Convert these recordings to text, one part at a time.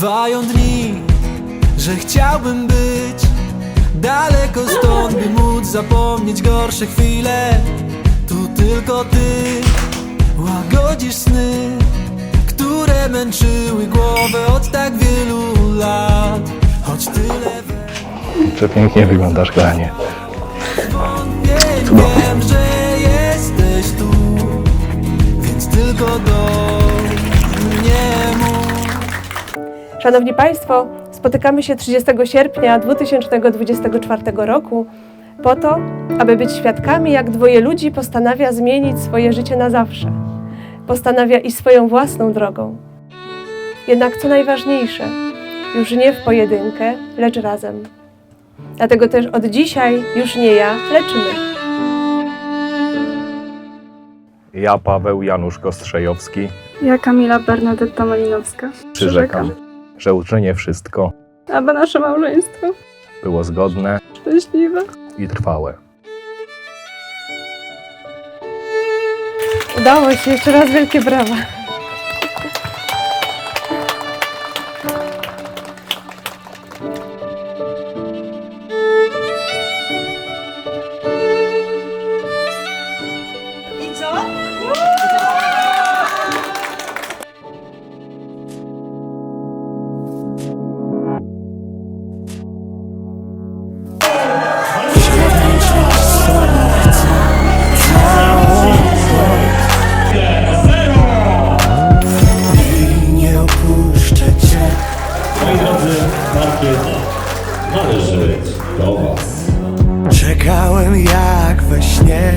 Bywają dni, że chciałbym być Daleko stąd, by móc zapomnieć gorsze chwile Tu tylko ty łagodzisz sny Które męczyły głowę od tak wielu lat Choć tyle Przepięknie wyglądasz, kochanie. Cudownie. Wiem, że jesteś tu Więc tylko do Szanowni Państwo, spotykamy się 30 sierpnia 2024 roku po to, aby być świadkami, jak dwoje ludzi postanawia zmienić swoje życie na zawsze. Postanawia iść swoją własną drogą. Jednak co najważniejsze, już nie w pojedynkę, lecz razem. Dlatego też od dzisiaj już nie ja, lecz my. Ja, Paweł Janusz Kostrzejowski, Ja Kamila Bernadetta Malinowska. przyrzekam, że uczynię wszystko, Aby nasze małżeństwo było zgodne szczęśliwe. i trwałe. Udało się, jeszcze raz wielkie brawa. Czekałem jak we śnie.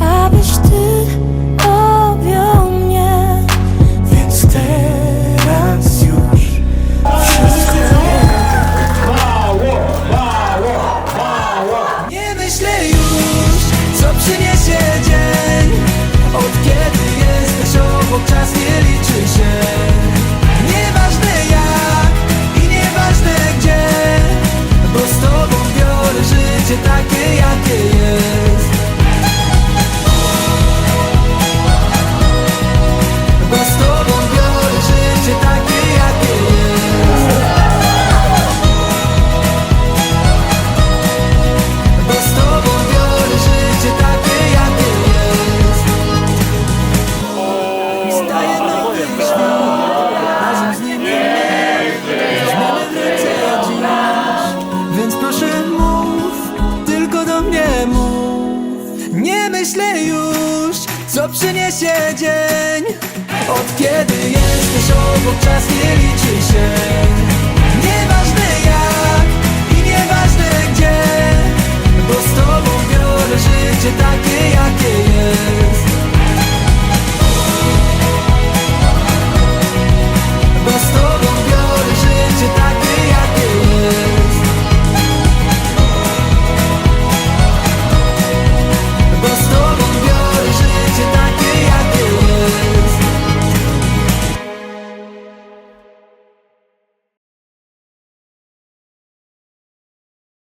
Abyś ty objął mnie. Więc teraz już wszystko Nie myślę już, co przyniesie dzień. Od kiedy jesteś obok, czas nie liczy się. Nieważne jak myślę już, co przyniesie dzień. Od kiedy jesteś obok, czas nie liczy się. Nieważne jak i nieważne gdzie Bo z tobą biorę życie tak